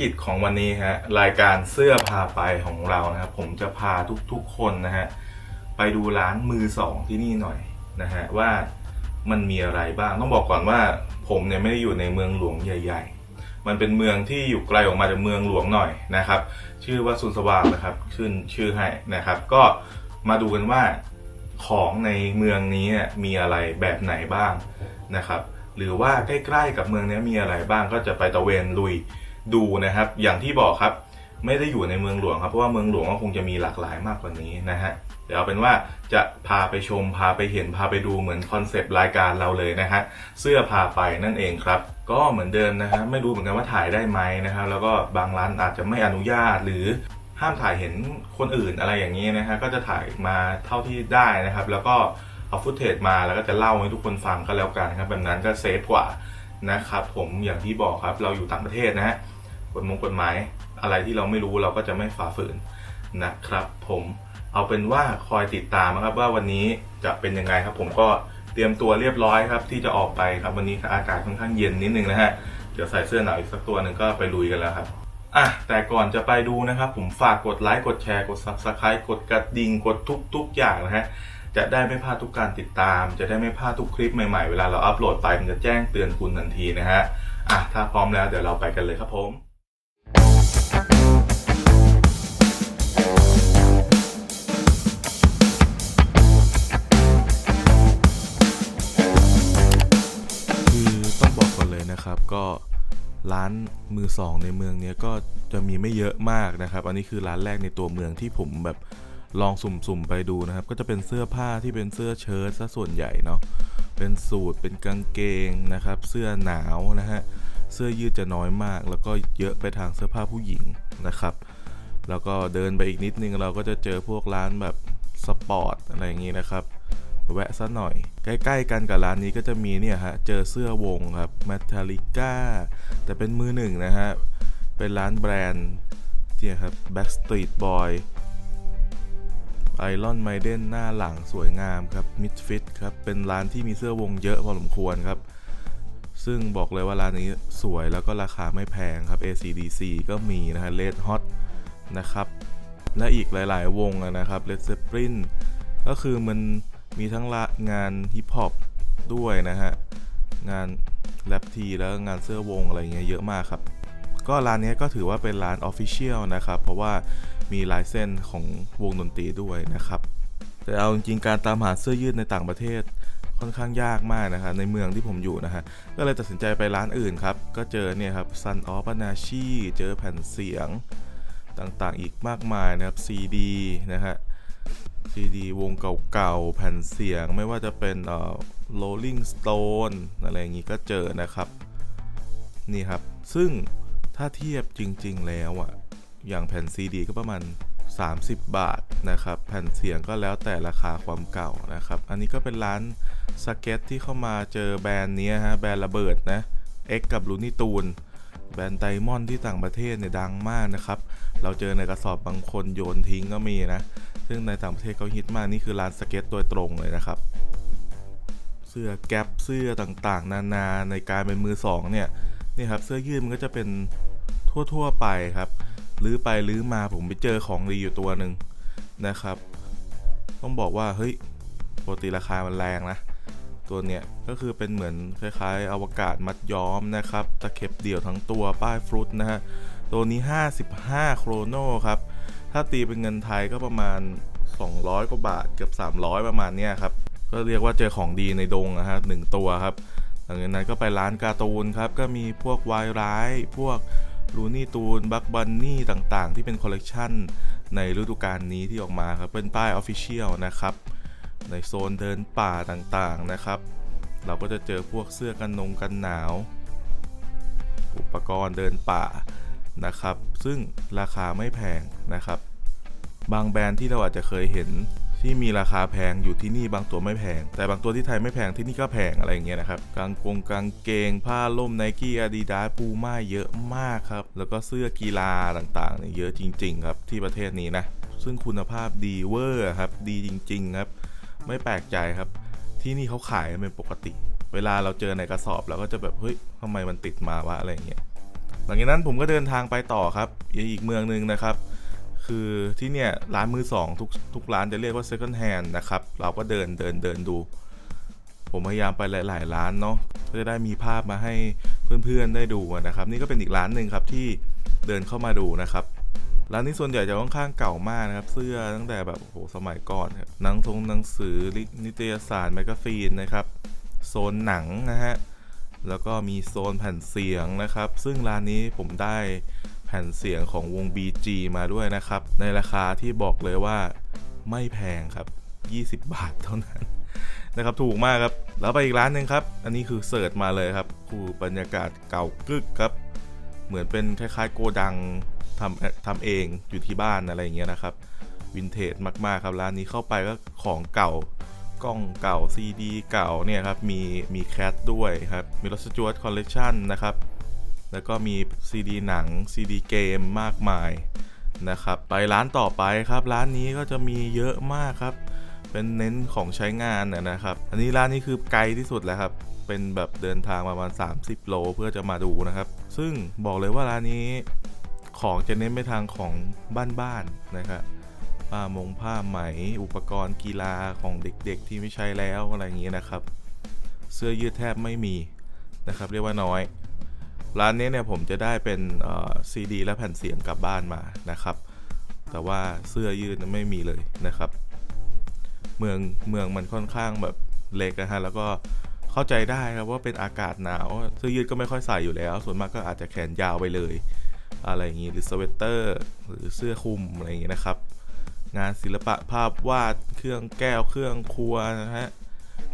กิจของวันนี้ฮะรายการเสื้อพาไปของเรานะครับผมจะพาทุกๆคนนะฮะไปดูร้านมือสองที่นี่หน่อยนะฮะว่ามันมีอะไรบ้างต้องบอกก่อนว่าผมเนี่ยไม่ได้อยู่ในเมืองหลวงใหญ่ ๆ มันเป็นเมืองที่อยู่ไกลออกมาจากเมืองหลวงหน่อยนะครับ ชื่อว่าสุนสว่างนะครับขึ้นชื่อให้นะครับ ก็มาดูกันว่าของในเมืองนี้มีอะไรแบบไหนบ้างนะครับ หรือว่าใกล้ๆกับเมืองนี้มีอะไรบ้างก็จะไปตะเวนลุย ดูนะครับ อย่างที่บอกครับ ไม่ได้อยู่ในเมืองหลวงครับเพราะว่าเมืองหลวงก็คงจะมีหลากหลายมากกว่านี้นะฮะเดี๋ยวเอาเป็นว่าจะพาไปชมพาไปเห็นพาไปดูเหมือนคอนเซปต์รายการเราเลยนะฮะเสื้อพาไปนั่นเองครับ ก็เหมือนเดิมนะฮะไม่รู้เหมือนกันว่าถ่ายได้ไหมนะครับ แล้วก็บางร้านอาจจะไม่อนุญาตหรือห้ามถ่ายเห็นคนอื่นอะไรอย่างนี้นะฮะก็จะถ่ายมาเท่าที่ได้นะครับ แล้วก็เอาฟุตเทจมาแล้วก็จะเล่าให้ทุกคนฟังก็แล้วกันครับแบบนั้นก็เซฟกว่านะครับผมอย่างที่บอกครับเราอยู่ต่างประเทศนะฮะ กฎมงกฎหมาย อะไรที่เราไม่รู้เราก็จะไม่ฝ่าฝืนนะครับ ผมเอาเป็นว่าคอยติดตามนะครับว่าวันนี้จะเป็นยังไงครับ ผมก็เตรียมตัวเรียบร้อยครับ ที่จะออกไปครับวันนี้อากาศค่อนข้างเย็นนิดนึงนะฮะเดี๋ยวใส่เสื้อหนาวอีกสักตัวหนึ่งก็ไปลุยกันแล้วครับอะแต่ก่อนจะไปดูนะครับ ผมฝากกดไลค์กดแชร์กด subscribe กดกระดิ่งกดทุกทุกอย่างนะฮะจะได้ไม่พลาดทุกการติดตาม จะได้ไม่พลาดทุกคลิปใหม่ๆ เวลาเราอัปโหลดไปมันจะแจ้งเตือนคุณทันทีนะฮะอะถ้าพร้อมแล้วเดี๋ยวเราไปกันเลยครับผม นะครับ ก็ร้านมือสองในเมืองเนี้ยก็จะมีไม่เยอะมากนะครับ อันนี้คือร้านแรกในตัวเมืองที่ผมแบบลองสุ่มๆไปดูนะครับ ก็จะเป็นเสื้อผ้าที่เป็นเสื้อเชิ้ตซะส่วนใหญ่เนาะ เป็นสูทเป็นกางเกงนะครับ เสื้อหนาวนะฮะ เสื้อยืดจะน้อยมาก แล้วก็เยอะไปทางเสื้อผ้าผู้หญิงนะครับ แล้วก็เดินไปอีกนิดนึงเราก็จะเจอพวกร้านแบบสปอร์ตอะไรอย่างนี้นะครับ แวะซะหน่อย ใกล้ๆกันกับร้านนี้ก็จะมีเนี่ยฮะ เจอเสื้อวงครับ Metallica แต่เป็นมือหนึ่งนะฮะ เป็นร้านแบรนด์เนี่ยครับ Backstreet Boy Iron Maiden หน้าหลังสวยงามครับ Misfit ครับ เป็นร้านที่มีเสื้อวงเยอะพอสมควรครับ ซึ่งบอกเลยว่าร้านนี้สวยแล้วก็ราคาไม่แพงครับ ACDC ก็มีนะฮะ Red Hot นะครับ และอีกหลาย ๆ วงนะครับ Led Zeppelin ก็คือมัน มีทั้งละงานฮิปฮอปด้วยนะฮะ งานแรปทีแล้วงานเสื้อวงอะไรเงี้ยเยอะมากครับ ก็ร้านนี้ก็ถือว่าเป็นร้านออฟฟิเชียลนะครับ เพราะว่ามีลายเส้นของวงดนตรีด้วยนะครับ แต่เอาจริงๆการตามหาเสื้อยืดในต่างประเทศค่อนข้างยากมากนะครับในเมืองที่ผมอยู่นะฮะ ก็เลยตัดสินใจไปร้านอื่นครับ ก็เจอเนี่ยครับ Sun of a n a s h i เจอแผ่นเสียงต่างๆอีกมากมายนะครับ CD นะฮะ ซีดีวงเก่าๆ แผ่นเสียงไม่ว่าจะเป็นเอ่อ Rolling Stone อะไรอย่างงี้ก็เจอนะครับ นี่ครับ ซึ่งถ้าเทียบจริงๆแล้วอะอย่างแผ่นซีดีก็ประมาณ 30 บาทนะครับ แผ่นเสียงก็แล้วแต่ราคาความเก่านะครับ อันนี้ก็เป็นร้านสเก็ตที่เข้ามาเจอแบรนด์เนี้ยฮะ แบรนด์ระเบิดนะ X กับลูนี่ตูนแบรนด์ไดมอนด์ที่ต่างประเทศเนี่ยดังมากนะครับ เราเจอในกระสอบบางคนโยนทิ้งก็มีนะ ซึ่งในต่างประเทศเขาฮิตมากนี่คือร้านสเก็ตโดยตรงเลยนะครับ เสื้อแก๊ปเสื้อต่างๆ นานาในการเป็นมือสองเนี่ยนี่ครับเสื้อยืดมันก็จะเป็นทั่วๆไปครับลื้อไปลื้อมาผมไปเจอของดีอยู่ตัวหนึ่งนะครับ ต้องบอกว่าเฮ้ยปกติราคามันแรงนะ ตัวเนี้ยก็คือเป็นเหมือนคล้ายๆ อวกาศมัดย้อมนะครับ ตะเข็บเดี่ยวทั้งตัวป้ายฟรุตนะฮะตัวนี้ 55 โครโนครับ ถ้าตีเป็นเงินไทยก็ประมาณ 200 กว่าบาทเกือบ 300 ประมาณเนี้ยครับ ก็เรียกว่าเจอของดีในดงนะฮะหนึ่งตัวครับ หลังจากนั้นก็ไปร้านการ์ตูนครับ ก็มีพวกวายร้าย พวกลูนี่ตูน บักบันนี่ต่างๆ ที่เป็นคอลเลกชันในฤดูกาลนี้ที่ออกมาครับ เป็นป้ายออฟฟิเชียลนะครับ ในโซนเดินป่าต่างๆนะครับ เราก็จะเจอพวกเสื้อกันนงกันหนาว อุปกรณ์เดินป่า นะครับ ซึ่งราคาไม่แพงนะครับ บางแบรนด์ที่เราอาจจะเคยเห็นที่มีราคาแพงอยู่ที่นี่บางตัวไม่แพง แต่บางตัวที่ไทยไม่แพงที่นี่ก็แพงอะไรอย่างเงี้ยนะครับกางกงกางเกง ผ้าล่มไนกี้อาดิดาสปูม่าเยอะมากครับ แล้วก็เสื้อกีฬาต่างๆเนี่ยเยอะจริง ๆ ครับที่ประเทศนี้นะซึ่งคุณภาพดีเวอร์ครับดีจริง ๆ ครับ ไม่แปลกใจครับ ที่นี่เขาขายเป็นปกติ เวลาเราเจอในกระสอบเราก็จะแบบเฮ้ยทำไมมันติดมาวะอะไรอย่างเงี้ย หลังจากนั้นผมก็เดินทางไปต่อครับอีกเมืองหนึ่งนะครับ คือที่เนี่ยร้านมือสองทุกทุกร้านจะเรียกว่า second hand นะครับ เราก็เดินเดินเดินดู ผมพยายามไปหลาย ๆ ร้านเนาะเพื่อจะได้มีภาพมาให้เพื่อน ๆ ได้ดูนะครับ นี่ก็เป็นอีกร้านหนึ่งครับที่เดินเข้ามาดูนะครับร้านนี้ส่วนใหญ่จะค่อนข้างเก่ามากนะครับ เสื้อตั้งแต่แบบโอ้โหสมัยก่อนหนังทงหนังสือนิตยสารแมกกาซีนนะครับ โซนหนังนะฮะ แล้วก็มีโซนแผ่นเสียงนะครับ ซึ่งร้านนี้ผมได้แผ่นเสียงของวง BG มาด้วยนะครับ ในราคาที่บอกเลยว่าไม่แพงครับ 20 บาทเท่านั้นนะครับถูกมากครับ แล้วไปอีกร้านหนึ่งครับ อันนี้คือเสิร์ชมาเลยครับคือบรรยากาศเก่ากึกครับ เหมือนเป็นคล้ายๆโกดังทำทำเองอยู่ที่บ้านอะไรอย่างเงี้ยนะครับวินเทจมากๆครับร้านนี้เข้าไปก็ของเก่า กล้องเก่าซีดีเก่าเนี่ยครับมีมีแคทด้วยครับมีรสจวตคอลเล t ชันนะครับแล้วก็มีซีดีหนังซีดีเกมมากมายนะครับไปร้านต่อไปครับ ร้านนี้ก็จะมีเยอะมากครับ เป็นเน้นของใช้งานนะนะครับ อันนี้ร้านนี้คือไกลที่สุดแล้วครับ เป็นแบบเดินทางประมาณ 30 โลเพื่อจะมาดูนะครับ ซึ่งบอกเลยว่าร้านนี้ของจะเน้นไปทางของบ้านๆนะครับ ผ้ามงผ้าไหม อุปกรณ์กีฬาของเด็กๆ ที่ไม่ใช้แล้วอะไรอย่างนี้นะครับ เสื้อยืดแทบไม่มีนะครับ เรียกว่าน้อย ร้านนี้เนี่ยผมจะได้เป็นซีดีและแผ่นเสียงกลับบ้านมานะครับ แต่ว่าเสื้อยืดไม่มีเลยนะครับ เมืองเมืองมันค่อนข้างแบบเล็กนะฮะแล้วก็เข้าใจได้ครับว่าเป็นอากาศหนาวเสื้อยืดก็ไม่ค่อยใส่อยู่แล้ว ส่วนมากก็อาจจะแขนยาวไปเลย อะไรอย่างนี้หรือสเวตเตอร์ หรือเสื้อคลุมอะไรอย่างนี้นะครับ งานศิลปะภาพวาดเครื่องแก้วเครื่องครัวนะฮะ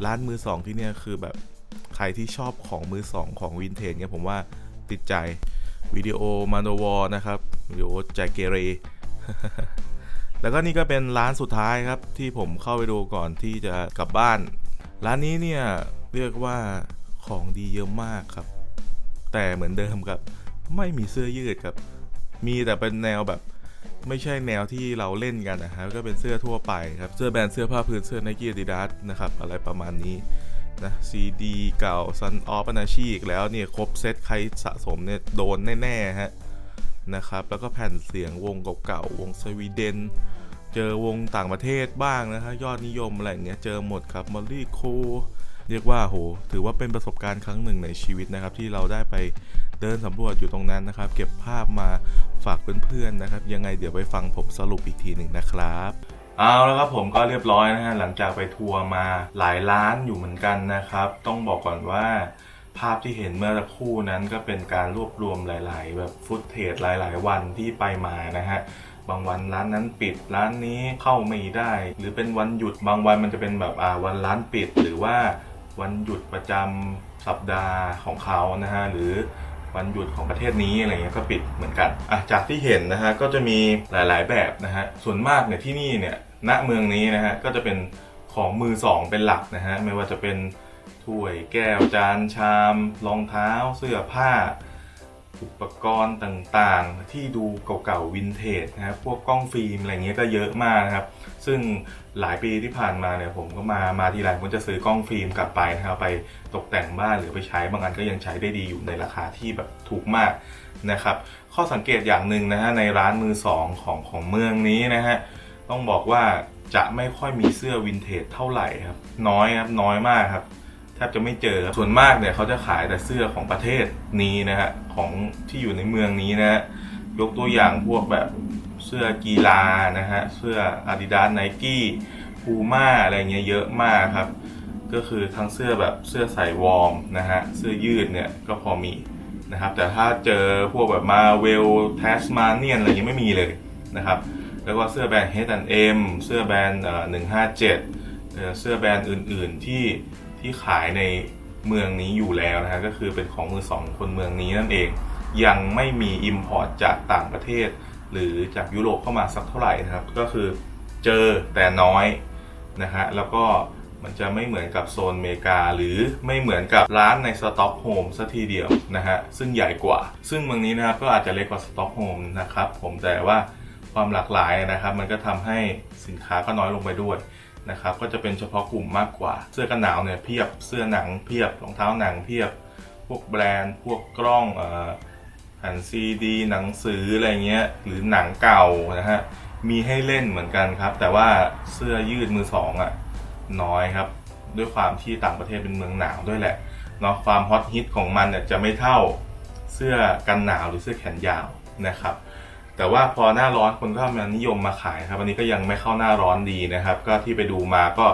ร้านมือสองที่เนี่ยคือแบบใครที่ชอบของมือสองของวินเทจเนี่ยผมว่าติดใจวิดีโอมาโนวอนะครับวิดีโอแจ็คเกเร แล้วก็นี่ก็เป็นร้านสุดท้ายครับที่ผมเข้าไปดูก่อนที่จะกลับบ้าน ร้านนี้เนี่ยเรียกว่าของดีเยอะมากครับ แต่เหมือนเดิมครับ ไม่มีเสื้อยืดครับ มีแต่เป็นแนวแบบ ไม่ใช่แนวที่เราเล่นกันนะครับก็เป็นเสื้อทั่วไปครับเสื้อแบรนด์เสื้อผ้าพื้นเสื้อไนกี้อาดิดาสนะครับอะไรประมาณนี้นะซีดีเก่าซันออฟอนาชีอีกแล้วเนี่ยครบเซตใครสะสมเนี่ยโดนแน่ๆฮะนะครับแล้วก็แผ่นเสียงวงเก่าๆวงสวีเดน เจอวงต่างประเทศบ้างนะฮะยอดนิยมอะไรเงี้ยเจอหมดครับมอลลี่โคเรียกว่าโห ถือว่าเป็นประสบการณ์ครั้งหนึ่งในชีวิตนะครับ ที่เราได้ไป เดินสำรวจอยู่ตรงนั้นนะครับ เก็บภาพมาฝากเพื่อนๆนะครับ ยังไงเดี๋ยวไปฟังผมสรุปอีกทีหนึ่งนะครับเอาแล้วครับผมก็เรียบร้อยนะฮะหลังจากไปทัวร์มาหลายร้านอยู่เหมือนกันนะครับ ต้องบอกก่อนว่าภาพที่เห็นเมื่อสักครู่นั้นก็เป็นการรวบรวมหลาย ๆ แบบฟุตเทจหลาย ๆ วันที่ไปมานะฮะบางวันร้านนั้นปิดร้านนี้เข้าไม่ได้ หรือเป็นวันหยุดบางวันมันจะเป็นแบบอ่าวันร้านปิด หรือว่าวันหยุดประจำสัปดาห์ของเขานะฮะหรือ วันหยุดของประเทศนี้อะไรเงี้ยก็ปิดเหมือนกันอะจากที่เห็นนะฮะก็จะมีหลาย ๆ แบบนะฮะส่วนมากเนี่ยที่นี่เนี่ยณเมืองนี้นะฮะก็จะเป็นของมือสองเป็นหลักนะฮะไม่ว่าจะเป็นถ้วยแก้วจานชามรองเท้า เสื้อผ้า อุปกรณ์ต่างๆ ที่ดูเก่าๆวินเทจนะครับพวกกล้องฟิล์มอะไรเงี้ยก็เยอะมากนะครับ ซึ่งหลายปีที่ผ่านมาเนี่ยผมก็มามาทีไรผมจะซื้อกล้องฟิล์มกลับไปนะครับไปตกแต่งบ้านหรือไปใช้บางอันก็ยังใช้ได้ดีอยู่ในราคาที่แบบถูกมากนะครับ ข้อสังเกตอย่างหนึ่งนะฮะในร้านมือสองของของเมืองนี้นะฮะต้องบอกว่าจะไม่ค่อยมีเสื้อวินเทจเท่าไหร่ครับ น้อยครับน้อยมากครับแทบจะไม่เจอส่วนมากเนี่ยเขาจะขายแต่เสื้อของประเทศนี้นะฮะของที่อยู่ในเมืองนี้นะฮะยกตัวอย่างพวกแบบ สื้อกีฬานะฮะเสื้อ Adidas Nike Puma อะไรเงี้ยเยอะมากครับ ก็คือทั้งเสื้อแบบเสื้อใส่วอร์มนะฮะเสื้อยืดเนี่ยก็พอมีนะครับแต่ถ้าเจอพวกแบบมาเวลแทสมาเนียนอะไรเงี้ยไม่มีเลยนะครับแล้วก็เสื้อแบรนด์ H&M เสื้อแบรนด์หนึ่งห้าเจ็ดเสื้อแบรนด์อื่นๆที่ที่ขายในเมืองนี้อยู่แล้วนะฮะก็คือเป็นของมือสองคนเมืองนี้นั่นเอง ยังไม่มี Import จากต่างประเทศ หรือจากยุโรปเข้ามาสักเท่าไหร่นะครับ ก็คือเจอแต่น้อยนะฮะแล้วก็มันจะไม่เหมือนกับโซนอเมริกา หรือไม่เหมือนกับร้านในสต็อกโฮมสัทีเดียวนะฮะซึ่งใหญ่กว่า ซึ่งเมืองนี้นะครับก็อาจจะเล็กกว่าสต็อกโฮมนะครับผมแต่ว่าความหลากหลายนะครับ มันก็ทำให้สินค้าก็น้อยลงไปด้วยนะครับก็จะเป็นเฉพาะกลุ่มมากกว่า เสื้อกันหนาวเนี่ยเพียบเสื้อหนังเพียบรองเท้าหนังเพียบ พวกแบรนด์ พวกกล้องเอ่อ แผ่นซีดีหนังสืออะไรเงี้ยหรือหนังเก่านะฮะมีให้เล่นเหมือนกันครับ แต่ว่าเสื้อยืดมือสองอะน้อยครับ ด้วยความที่ต่างประเทศเป็นเมืองหนาวด้วยแหละเนาะความฮอตฮิตของมันเนี่ยจะไม่เท่าเสื้อกันหนาวหรือเสื้อแขนยาวนะครับ แต่ว่าพอหน้าร้อนคนก็มานิยมมาขายครับอันนี้ก็ยังไม่เข้าหน้าร้อนดีนะครับ ก็ที่ไปดูมาก็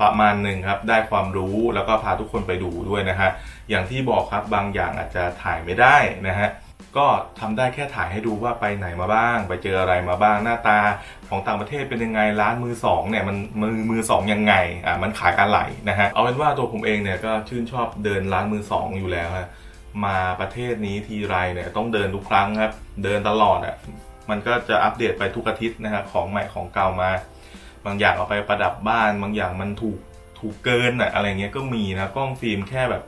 ประมาณหนึ่งครับ ได้ความรู้แล้วก็พาทุกคนไปดูด้วยนะฮะอย่างที่บอกครับบางอย่างอาจจะถ่ายไม่ได้นะฮะ ก็ทำได้แค่ถ่ายให้ดูว่าไปไหนมาบ้าง ไปเจออะไรมาบ้างหน้าตาของต่างประเทศเป็นยังไงร้านมือสองเนี่ยมันมือมือสองยังไงอ่ามันขายอะไรนะฮะเอาเป็นว่าตัวผมเองเนี่ยก็ชื่นชอบเดินร้านมือสองอยู่แล้วฮะมาประเทศนี้ทีไรเนี่ยต้องเดินทุกครั้งครับเดินตลอดอะมันก็จะอัปเดตไปทุกอาทิตย์นะครับของใหม่ของเก่ามา บางอย่างเอาไปประดับบ้าน บางอย่างมันถูกถูกเกินอะอะไรเงี้ยก็มีนะกล้องฟิล์มแค่แบบ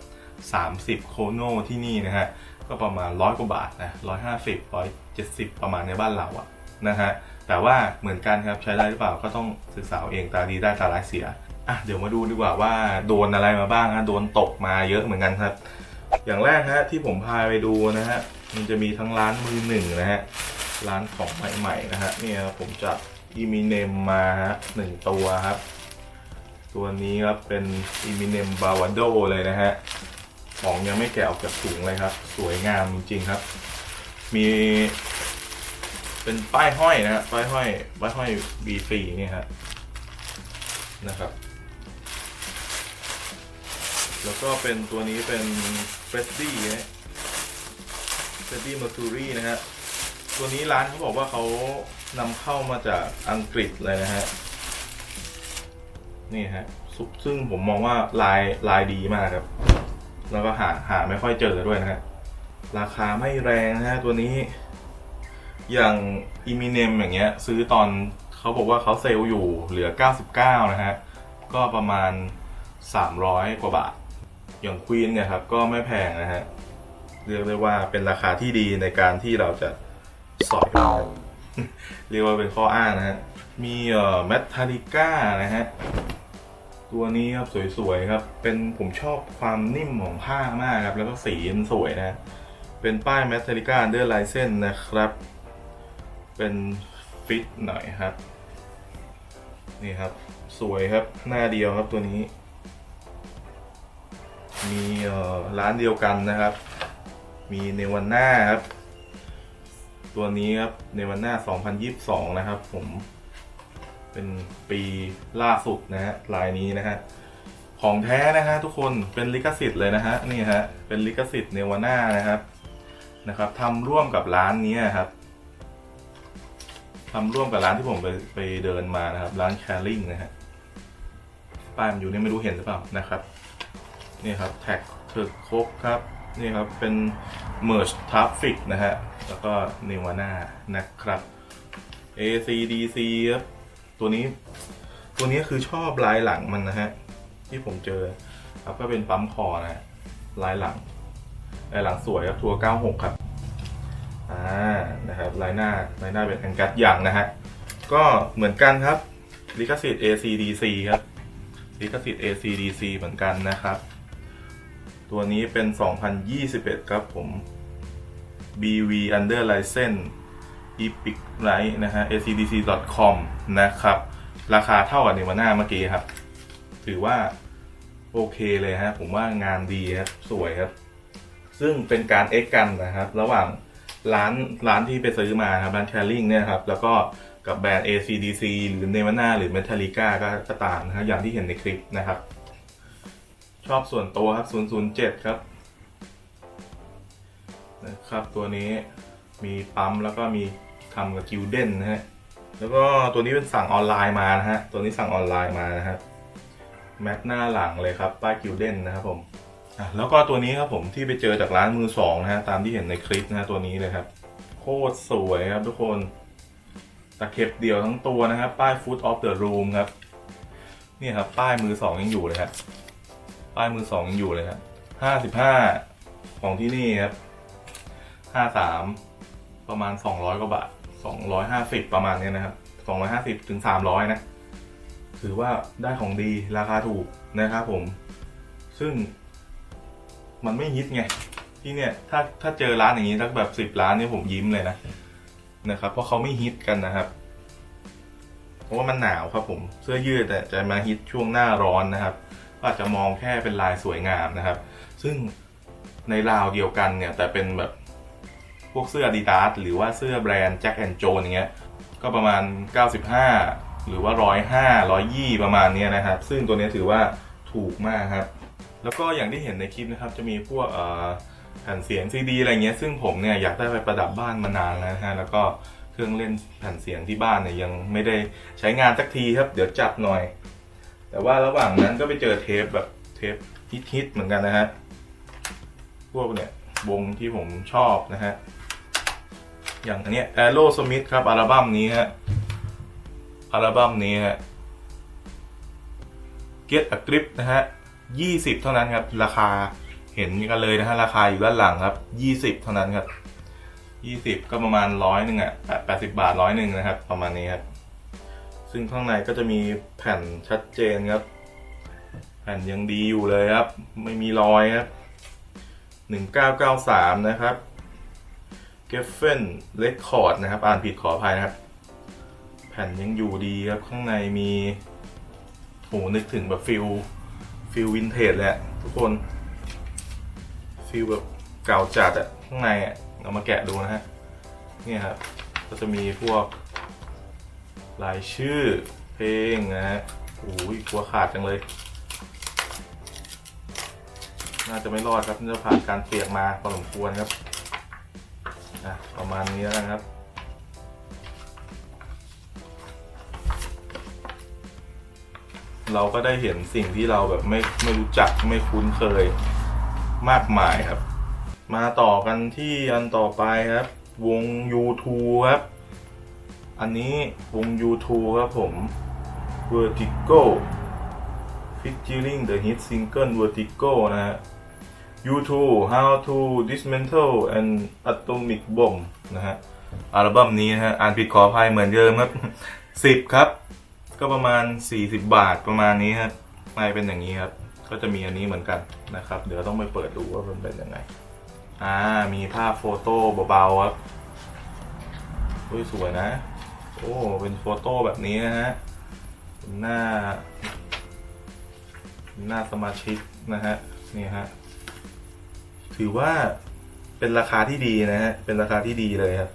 30 โคโนที่นี่นะฮะ ก็ประมาณร้อยกว่าบาทนะร้อยห้าสิบร้อยเจ็ดสิบประมาณในบ้านเราอะนะฮะแต่ว่าเหมือนกันครับใช้ได้หรือเปล่าก็ต้องศึกษาเองตาดีได้ตาร้ายเสียอะเดี๋ยวมาดูดีกว่าว่าโดนอะไรมาบ้างฮะโดนตกมาเยอะเหมือนกันครับ อย่างแรกฮะที่ผมพาไปดูนะฮะมันจะมีทั้งร้านมือหนึ่งนะฮะร้านของใหม่ๆนะฮะเนี่ยผมจัดอีมิเนมมาฮะหนึ่งตัวครับ ตัวนี้ครับเป็นอีมิเนมบาวาโดเลยนะฮะ ของยังไม่แกะออกจากถุงเลยครับ สวยงามจริงๆครับ มีเป็นป้ายห้อยนะป้ายห้อยป้ายห้อยบีฟรีเนี่ยฮะนะครับ แล้วก็เป็นตัวนี้เป็นเฟรดดี้นะเฟรดดี้มอร์คิวรีนะฮะตัวนี้ร้านเขาบอกว่าเขานำเข้ามาจากอังกฤษเลยนะฮะนี่ฮะซุปซึ่งผมมองว่าลายลายดีมากครับ แล้วก็หาหาไม่ค่อยเจอด้วยนะฮะ ราคาไม่แรงนะฮะตัวนี้ อย่างอีมิเนมอย่างเงี้ย ซื้อตอนเขาบอกว่าเขาเซลล์อยู่เหลือ 99 นะฮะ ก็ประมาณ 300 กว่าบาท อย่างควีนเนี่ยครับ ก็ไม่แพงนะฮะ เรียกได้ว่าเป็นราคาที่ดีในการที่เราจะสอยมาเรียกว่าเป็นข้ออ้างนะฮะ มีเอ่อแมททาริก้านะฮะ ตัวนี้ครับสวยๆครับ เป็นผมชอบความนิ่มของผ้ามากครับ แล้วก็สีมันสวยนะ เป็นป้ายแมทาริก้าเดอร์ไลเซนนะครับ เป็นฟิตหน่อยครับ นี่ครับ สวยครับหน้าเดียวครับตัวนี้ มีร้านเดียวกันนะครับ มีเนวันหน่าครับ ตัวนี้ครับในวันหน้า 2022 นะครับผม เป็นปีล่าสุดนะฮะลายนี้นะฮะของแท้นะฮะทุกคนเป็นลิขสิทธิ์เลยนะฮะนี่ฮะเป็นลิขสิทธิ์เนวาน่านะครับนะครับทำร่วมกับร้านนี้ครับทำร่วมกับร้านที่ผมไปไปเดินมานะครับ ร้านแคลริงนะฮะป้ายมันอยู่นี่ไม่รู้เห็นหรือเปล่านะครับนี่ครับแท็กถึกครบครับนี่ครับเป็น merge traffic นะฮะแล้วก็ nirvana นะครับ ACDC ครับ ตัวนี้ ตัวนี้คือชอบลายหลังมันนะฮะ ที่ผมเจอครับก็เป็นปั๊มคอนะลายหลังลายหลังสวยครับทัวร์96 ครับอ่านะครับลายหน้าลายหน้าเป็นแองกัสอย่างนะฮะก็เหมือนกันครับลิขสิทธิ์ ACDC ครับลิขสิทธิ์ ACDC เหมือนกันนะครับ ตัวนี้เป็น 2021 ครับผม BV Under License Epic Light นะฮะ acdc.com นะครับ ราคาเท่ากับเนวาน่าเมื่อกี้ครับ ถือว่าโอเคเลยฮะ ผมว่างานดีครับ สวยครับ ซึ่งเป็นการเอ็กกันนะครับ ระหว่างร้านร้านที่ไปซื้อมาครับร้านแคลริงเนี่ยครับ แล้วก็กับแบรนด์ ACDC หรือ Nirvana หรือ Metallica ก็ก็ตามนะครับ อย่างที่เห็นในคลิปนะครับ ชอบส่วนตัวครับ 007 ครับนะครับ ตัวนี้มีปั๊มแล้วก็มี ทำกับกิลเด้นนะฮะ แล้วก็ตัวนี้เป็นสั่งออนไลน์มานะฮะ ตัวนี้สั่งออนไลน์มานะครับแม็กหน้าหลังเลยครับป้ายกิลเด้นนะครับผมแล้วก็ตัวนี้ครับผมที่ไปเจอจากร้านมือสองนะฮะตามที่เห็นในคลิปนะฮะตัวนี้เลยครับ โคตรสวยครับทุกคนตะเข็บเดี่ยวทั้งตัวนะครับ ป้าย Foot of the Room ครับนี่ครับ ป้ายมือสองยังอยู่เลยครับป้ายมือสองยังอยู่เลยครับห้าสิบห้าของที่นี่ครับห้าสามประมาณสองร้อยกว่าบาท สองร้อยห้าสิบประมาณเนี้ยนะครับสองร้อยห้าสิบถึงสามร้อยนะ ถือว่าได้ของดีราคาถูกนะครับผม ซึ่งมันไม่ฮิตไง ที่เนี่ย ถ้าถ้าเจอร้านอย่างนี้สักแบบสิบ10 ร้านนี่ผมยิ้มเลยนะนะครับ เพราะเขาไม่ฮิตกันนะครับ เพราะว่ามันหนาวครับผมเสื้อยืดแต่จะมาฮิตช่วงหน้าร้อนนะครับก็อาจจะมองแค่เป็นลายสวยงามนะครับ ซึ่งในราวเดียวกันเนี่ย แต่เป็นแบบ วกเสื้อ Adidas หรือว่าเสื้อแบรนด์ Jack and Jones อย่างเงี้ยก็ประมาณ 95 หรือว่า 105 120 ประมาณเนี้ยนะครับ ซึ่งตัวนี้ถือว่าถูกมากครับ แล้วก็อย่างที่เห็นในคลิปนะครับ จะมีพวกแผ่นเสียงซีดีอะไรเงี้ย ซึ่งผมเนี่ยอยากได้ไปประดับบ้านมานานแล้วนะฮะ แล้วก็เครื่องเล่นแผ่นเสียงที่บ้านเนี่ยยังไม่ได้ใช้งานสักทีครับ เดี๋ยวจัดหน่อย แต่ว่าระหว่างนั้นก็ไปเจอเทปแบบเทปฮิตๆเหมือนกันนะฮะ พวกเนี่ย วงที่ผมชอบนะฮะ อย่างอันเนี้ย Aerosmith ครับ อัลบั้มนี้ฮะ อัลบั้มนี้ฮะ Get a Grip นะฮะ20เท่านั้นครับ ราคาเห็นกันเลยนะฮะ ราคาอยู่ด้านหลังครับ20เท่านั้นครับ20ก็ประมาณร้อยหนึ่งอะ80บาทร้อยหนึ่งนะครับ ประมาณนี้ครับ ซึ่งข้างในก็จะมีแผ่นชัดเจนครับ แผ่นยังดีอยู่เลยครับ ไม่มีรอยครับ1993นะครับเกฟเฟน เ e คคอร์ดนะครับ อ่านผิดขออภัยนะครับ แผ่นยังอยู่ดีครับ ข้างในมีโหนึกถึงแบบฟิลฟิลวินเทจเละทุกคน ฟิลแบบเก่าจัดอะข้างในอะเอามาแกะดูนะฮะนี่ครับ ก็จะมีพวกรายชื่อเพลงนะฮะโอ้ยกลัวขาดจังเลย น่าจะไม่รอดครับน่าจะผ่านการเปียกมาพอสมควรครับ อะประมาณนี้แล้วนะครับ เราก็ได้เห็นสิ่งที่เราแบบไม่ไม่รู้จักไม่คุ้นเคยมากมายครับ มาต่อกันที่อันต่อไปครับ วง U2 ครับ อันนี้วง U2 ครับผม Vertigo featuring the hit single Vertigo นะฮะ U2 How to Dismantle an Atomic Bomb นะฮะอัลบั้มนี้นะฮะอ่านผิดขออภัยเหมือนเดิมครับ10ครับ ก็ประมาณ 40 บาทประมาณนี้ครับไม่เป็นอย่างนี้ครับ ก็จะมีอันนี้เหมือนกันนะครับ เดี๋ยวต้องไปเปิดดูว่ามันเป็นยังไง อ่า มีภาพโฟโต้เบาๆครับอุ้ยสวยนะ โอ้ เป็นโฟโต้แบบนี้นะฮะ หน้า หน้าสมาชิกนะฮะ นี่ฮะ ถือว่าเป็นราคาที่ดีนะฮะ เป็นราคาที่ดีเลยครับ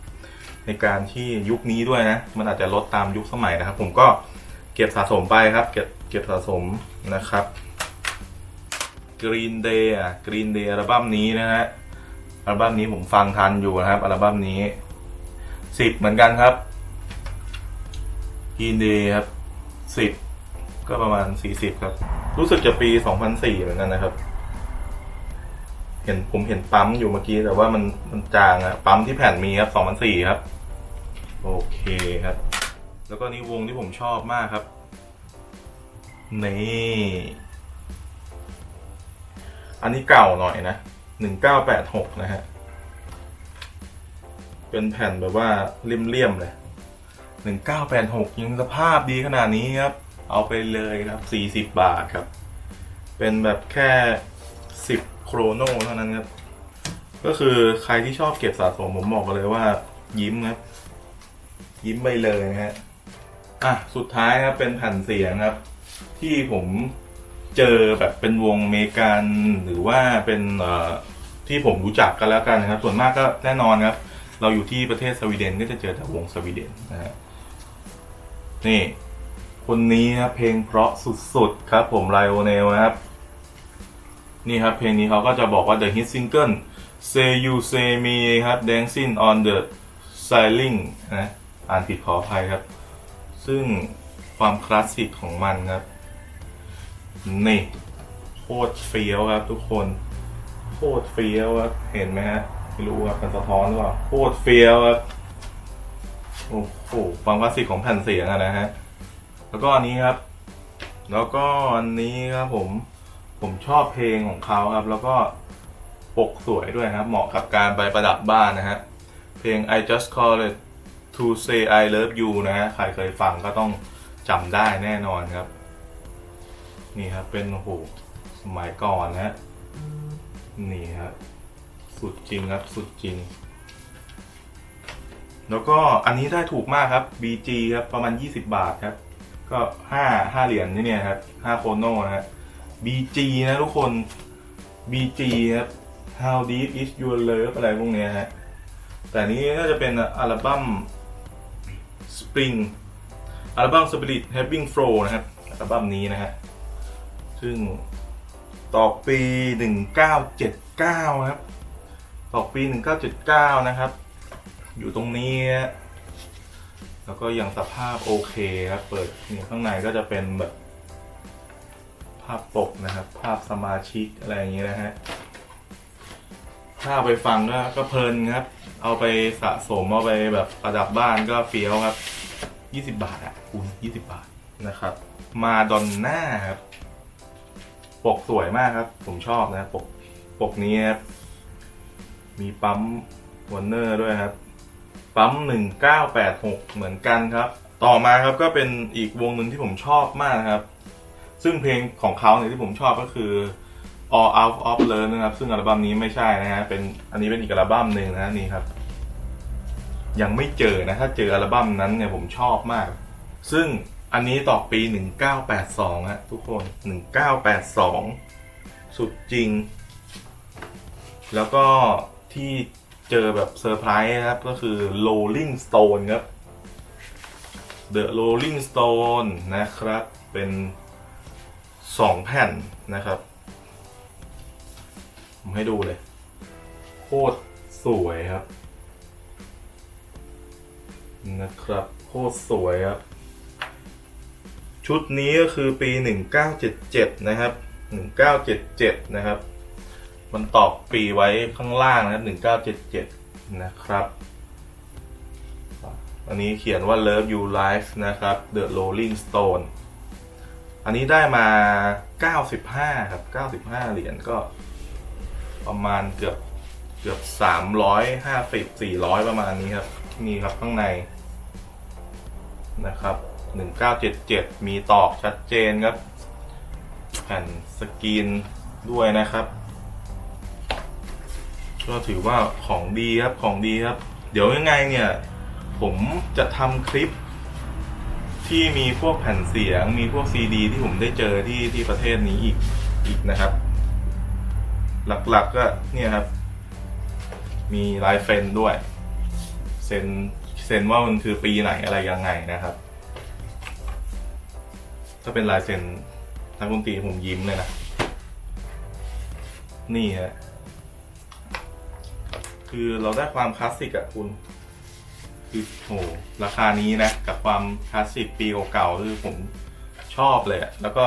ในการที่ยุคนี้ด้วยนะ มันอาจจะลดตามยุคสมัยนะครับ ผมก็เก็บสะสมไปครับ เก็บเก็บสะสมนะครับ Green Day อะ Green Day อัลบั้มนี้นะฮะ อัลบั้มนี้ผมฟังทันอยู่นะครับ อัลบั้มนี้สิบเหมือนกันครับ Green Day ครับสิบก็ประมาณสี่สิบครับ รู้สึกจะปีสองพันสี่เหมือนกันนะครับ เห็นผมเห็นปั๊มอยู่เมื่อกี้แต่ว่ามันมันจางอะปั๊มที่แผ่นมีครับสองพันสี่ครับ โอเคครับ แล้วก็นี่วงที่ผมชอบมากครับนี่อันนี้เก่าหน่อยนะหนึ่งเก้าแปดหกนะฮะเป็นแผ่นแบบว่าเลี่ยมๆเลยหนึ่งเก้าแปดหกยังสภาพดีขนาดนี้ครับ เอาไปเลยครับสี่สิบบาทครับ เป็นแบบแค่สิบ โครโนเท่านั้นครับ ก็คือใครที่ชอบเก็บสะสมผมบอกกันเลยว่า ยิ้มครับ ยิ้มไปเลยนะฮะอะสุดท้ายครับเป็นแผ่นเสียงครับ ที่ผมเจอแบบเป็นวงเมกันหรือว่าเป็นเอ่อที่ผมรู้จักกันแล้วกันนะครับ ส่วนมากก็แน่นอนครับ เราอยู่ที่ประเทศสวีเดนก็จะเจอแต่วงสวีเดนนะฮะนี่ คนนี้ครับเพลงเพราะสุดๆครับ ผมไลโอเนลนะครับ นี่ครับ เพลงนี้เขาก็จะบอกว่า the hit single say you say me ครับ dancing on the ceiling นะอ่านผิดขออภัยครับ ซึ่งความคลาสสิกของมันครับ นี่โคตรเฟี้ยวครับทุกคนโคตรเฟี้ยวครับเห็นไหมฮะไม่รู้ครับมันสะท้อนหรือเปล่าโคตรเฟี้ยวครับโอ้โหความคลาสสิกของแผ่นเสียงอะนะฮะแล้วก็อันนี้ครับ แล้วก็อันนี้ครับผม ผมชอบเพลงของเขาครับ แล้วก็ปกสวยด้วยครับ เหมาะกับการไปประดับบ้านนะฮะ เพลง I just call it to say I love you นะฮะ ใครเคยฟังก็ต้องจำได้แน่นอนครับ นี่ครับ เป็นโอ้โหสมัยก่อนนะฮะ นี่ครับ สุดจริงครับ สุดจริง แล้วก็อันนี้ได้ถูกมากครับ BG ครับ ประมาณ 20 บาทครับ ก็ 5 5 เหรียญนี่เนี่ยครับ 5 โคโนนะฮะ BG นะทุกคน BG ครับ How Deep Is Your Love อะไรพวกเนี้ยฮะ แต่นี้น่าจะเป็นอัลบั้ม Spring อัลบั้ม Spirit Having Flow นะครับ อัลบั้มนี้นะฮะ ซึ่งต่อปี 1979 ครับต่อปี 1979 นะครับ อยู่ตรงนี้แล้วก็ยังสภาพโอเคครับ เปิดนี่ข้างในก็จะเป็นแบบ ภาพปกนะครับ ภาพสมาชิกอะไรอย่างเงี้ยนะฮะถ้าไปฟังก็ก็เพลินครับ เอาไปสะสมเอาไปแบบประดับบ้านก็เฟี้ยวครับ20บาทอะคุณ20บาทนะครับ มาดอนน่าครับ ปกสวยมากครับ ผมชอบนะปกปกนี้ครับมีปั๊มวอร์เนอร์ด้วยครับ ปั๊ม1986เหมือนกันครับ ต่อมาครับก็เป็นอีกวงหนึ่งที่ผมชอบมากครับ ซึ่งเพลงของเขาเนี่ยที่ผมชอบก็คือ All Out of Love นะครับซึ่งอัลบั้มนี้ไม่ใช่นะฮะเป็นอันนี้เป็นอีกอัลบั้มหนึ่งนะนี่ครับ ยังไม่เจอนะถ้าเจออัลบั้มนั้นเนี่ยผมชอบมาก ซึ่งอันนี้ต่อปี 1982ฮะทุกคน 1982 สุดจริง แล้วก็ที่เจอแบบเซอร์ไพรส์นะครับ ก็คือ Rolling Stone ครับ The Rolling Stone นะครับ เป็น 2แผ่นนะครับ ผมให้ดูเลย โคตรสวยครับ นะครับ โคตรสวยครับ ชุดนี้ก็คือปี 1977 นะครับ 1977 นะครับ มันตอกปีไว้ข้างล่างนะครับ1977 นะครับอันนี้เขียนว่า Love You Life นะครับ The Rolling Stone อันนี้ได้มา 95 ครับ 95 เหรียญก็ประมาณเกือบเกือบ 350 400 ประมาณนี้ครับ นี่ครับข้างในนะครับ 1977 มีตอกชัดเจนครับ แผ่นสกรีนด้วยนะครับก็ถือว่าของดีครับของดีครับ เดี๋ยวยังไงเนี่ย ผมจะทำคลิป ที่มีพวกแผ่นเสียง มีพวกซีดี ที่ผมได้เจอที่ที่ประเทศนี้อีกอีกนะครับ หลักๆก็เนี่ยครับ มีลายเซ็นด้วยเซ็นเซ็นว่ามันคือปีไหนอะไรยังไงนะครับถ้าเป็นลายเซ็นนักดนตรีผมยิ้มเลยนะ นี่ฮะคือเราได้ความคลาสสิกอะคุณ คือโหราคานี้นะ กับความคลาสสิกปีเก่าๆคือผมชอบเลยอะแล้วก็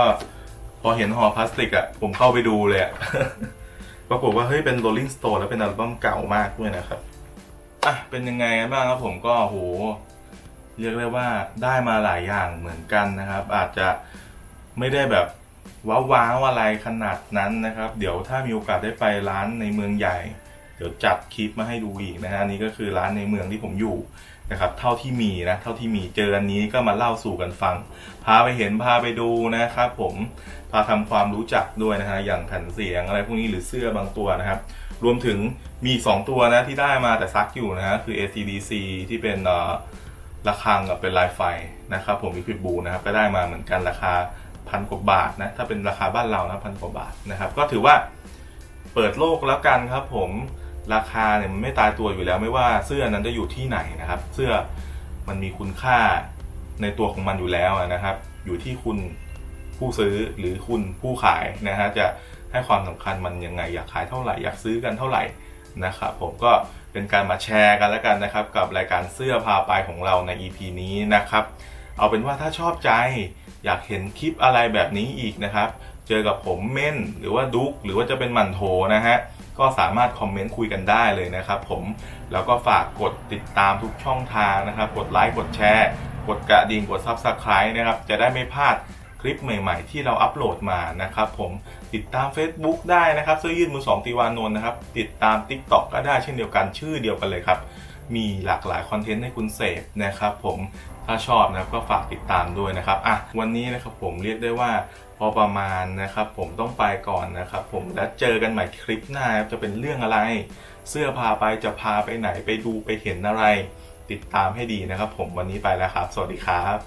พอเห็นห่อพลาสติกอะผมเข้าไปดูเลยอะปรากฏว่าเฮ้ยเป็น Rolling Stone แล้วเป็นอัลบั้มเก่ามากด้วยนะครับอะเป็นยังไงบ้างครับผมก็โหเรียกได้ว่าได้มาหลายอย่างเหมือนกันนะครับ อาจจะไม่ได้แบบว้าวๆอะไรขนาดนั้นนะครับ เดี๋ยวถ้ามีโอกาสได้ไปร้านในเมืองใหญ่ เดี๋ยวจัดคลิปมาให้ดูอีกนะฮะนนี้ก็คือร้านในเมืองที่ผมอยู่ นะครับเท่าที่มีนะเท่าที่มีเจออันนี้ก็มาเล่าสู่กันฟัง พาไปเห็นพาไปดูนะครับผมพาทำความรู้จักด้วยนะฮะอย่างแผ่นเสียงอะไรพวกนี้หรือเสื้อบางตัวนะครับ รวมถึงมีอีกสองตัวนะที่ได้มาแต่ซักอยู่นะฮะคือ ACDC ที่เป็นระฆังกับเป็นลายไฟนะครับผมมีพิบูนะครับก็ได้มาเหมือนกันราคาพันกว่าบาทนะถ้าเป็นราคาบ้านเรานะพันกว่าบาทนะครับ ก็ถือว่าเปิดโลกแล้วกันครับผม ราคาเนี่ยมันไม่ตายตัวอยู่แล้วไม่ว่าเสื้อนั้นจะอยู่ที่ไหนนะครับ เสื้อมันมีคุณค่าในตัวของมันอยู่แล้วนะครับ อยู่ที่คุณผู้ซื้อหรือคุณผู้ขายนะฮะจะให้ความสำคัญมันยังไงอยากขายเท่าไหร่อยากซื้อกันเท่าไหร่นะครับผมก็เป็นการมาแชร์กันแล้วกันนะครับ กับรายการเสื้อพาไปของเราใน EP นี้นะครับ เอาเป็นว่าถ้าชอบใจอยากเห็นคลิปอะไรแบบนี้อีกนะครับ เจอกับผมเม่นหรือว่าดุ๊กหรือว่าจะเป็นหมันโถนะฮะ ก็สามารถคอมเมนต์คุยกันได้เลยนะครับผมแล้วก็ฝากกดติดตามทุกช่องทางนะครับ กดไลค์กดแชร์กดกระดิ่งกด Subscribe นะครับ จะได้ไม่พลาดคลิปใหม่ๆ ที่เราอัปโหลดมานะครับผมติดตาม Facebook ได้นะครับเสื้อยืดมือสองตีวานนท์นะครับ ติดตาม TikTok ก็ได้เช่นเดียวกันชื่อเดียวกันเลยครับ มีหลากหลายคอนเทนต์ให้คุณเสพนะครับผมถ้าชอบนะก็ฝากติดตามด้วยนะครับอะวันนี้นะครับผมเรียกได้ว่าพอประมาณนะครับผมต้องไปก่อนนะครับผมแล้วเจอกันใหม่คลิปหน้าจะเป็นเรื่องอะไร เสื้อพาไปจะพาไปไหนไปดูไปเห็นอะไร ติดตามให้ดีนะครับ ผมวันนี้ไปแล้วครับ สวัสดีครับ